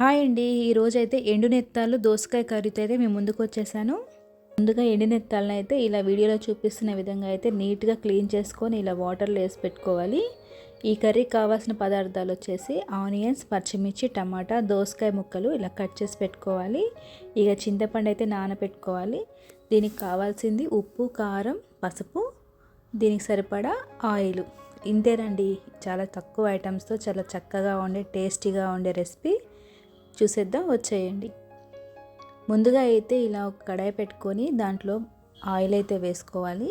Hi అండి. ఈరోజైతే ఎండునెత్తాలు ఎండు నెత్తాలు దోసకాయ కర్రీతో అయితే మేము ముందుకు వచ్చేసాను. ముందుగా ఎండు నెత్తాలను అయితే ఇలా వీడియోలో చూపిస్తున్న విధంగా అయితే నీట్గా క్లీన్ చేసుకొని ఇలా వాటర్లో వేసి పెట్టుకోవాలి. ఈ కర్రీకి కావాల్సిన పదార్థాలు వచ్చేసి ఆనియన్స్ పచ్చిమిర్చి టమాటా దోసకాయ ముక్కలు ఇలా కట్ చేసి పెట్టుకోవాలి. ఇక చింతపండు అయితే నానబెట్టుకోవాలి. దీనికి కావాల్సింది ఉప్పు కారం పసుపు దీనికి సరిపడా ఆయిల్. ఇంతేనండి. చాలా తక్కువ ఐటమ్స్తో చాలా చక్కగా ఉండే టేస్టీగా ఉండే రెసిపీ. చూసేద్దాం వచ్చేయండి. ముందుగా అయితే ఇలా ఒక కడాయి పెట్టుకొని దాంట్లో ఆయిల్ అయితే వేసుకోవాలి.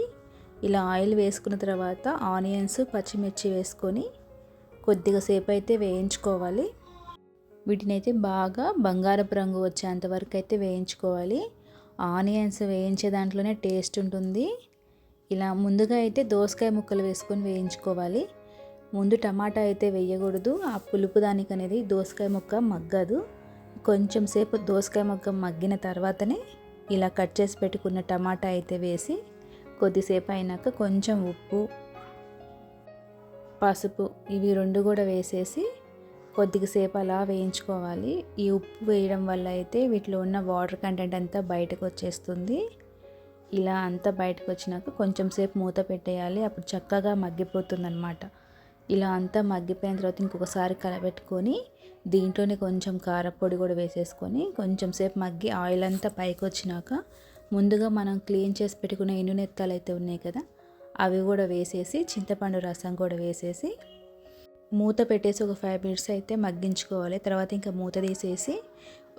ఇలా ఆయిల్ వేసుకున్న తర్వాత ఆనియన్స్ పచ్చిమిర్చి వేసుకొని కొద్దిగా సేపు అయితే వేయించుకోవాలి. వీటిని అయితే బాగా బంగారపు రంగు వచ్చేంత వరకు అయితే వేయించుకోవాలి. ఆనియన్స్ వేయించే దాంట్లోనే టేస్ట్ ఉంటుంది. ఇలా ముందుగా అయితే దోసకాయ ముక్కలు వేసుకొని వేయించుకోవాలి. ముందు టమాటా అయితే వేయకూడదు. ఆ పులుపు దానికి అనేది దోసకాయ ముక్క మగ్గదు. కొంచెం సేపు దోసకాయ ముక్క మగ్గిన తర్వాతనే ఇలా కట్ చేసి పెట్టుకున్న టమాటా అయితే వేసి కొద్దిసేపు అయినాక కొంచెం ఉప్పు పసుపు ఇవి రెండు కూడా వేసేసి కొద్దిసేపు అలా వేయించుకోవాలి. ఈ ఉప్పు వేయడం వల్ల అయితే వీటిలో ఉన్న వాటర్ కంటెంట్ అంతా బయటకు వచ్చేస్తుంది. ఇలా అంతా బయటకు వచ్చినాక కొంచెం సేపు మూత పెట్టేయాలి. అప్పుడు చక్కగా మగ్గిపోతుంది అనమాట ఇలా అంతా మగ్గిపోయిన తర్వాత ఇంకొకసారి కలబెట్టుకొని దీంట్లోనే కొంచెం కారపొడి కూడా వేసేసుకొని కొంచెం సేపు మగ్గి ఆయిల్ అంతా పైకి వచ్చినాక ముందుగా మనం క్లీన్ చేసి పెట్టుకున్న ఎండునెత్తాలు అయితే ఉన్నాయి కదా అవి కూడా వేసేసి చింతపండు రసం కూడా వేసేసి మూత పెట్టేసి ఒక ఫైవ్ మినిట్స్ అయితే మగ్గించుకోవాలి. తర్వాత ఇంకా మూత తీసేసి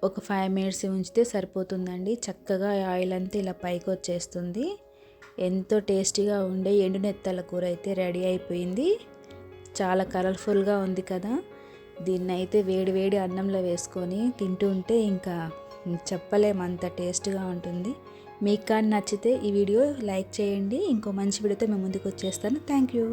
ఒక ఫైవ్ మినిట్స్ ఉంచితే సరిపోతుందండి. చక్కగా ఆయిల్ అంతా ఇలా పైకి వచ్చేస్తుంది. ఎంతో టేస్టీగా ఉండే ఎండునెత్తల కూర అయితే రెడీ అయిపోయింది. చాలా కలర్ఫుల్గా ఉంది కదా. దీన్ని అయితే వేడి వేడి అన్నంలో వేసుకొని తింటూ ఉంటే ఇంకా చెప్పలేము అంత టేస్ట్గా ఉంటుంది. మీకు కానీ నచ్చితే ఈ వీడియో లైక్ చేయండి. ఇంకో మంచి వీడియోతో మేము ముందుకు వచ్చేస్తాను. Thank you.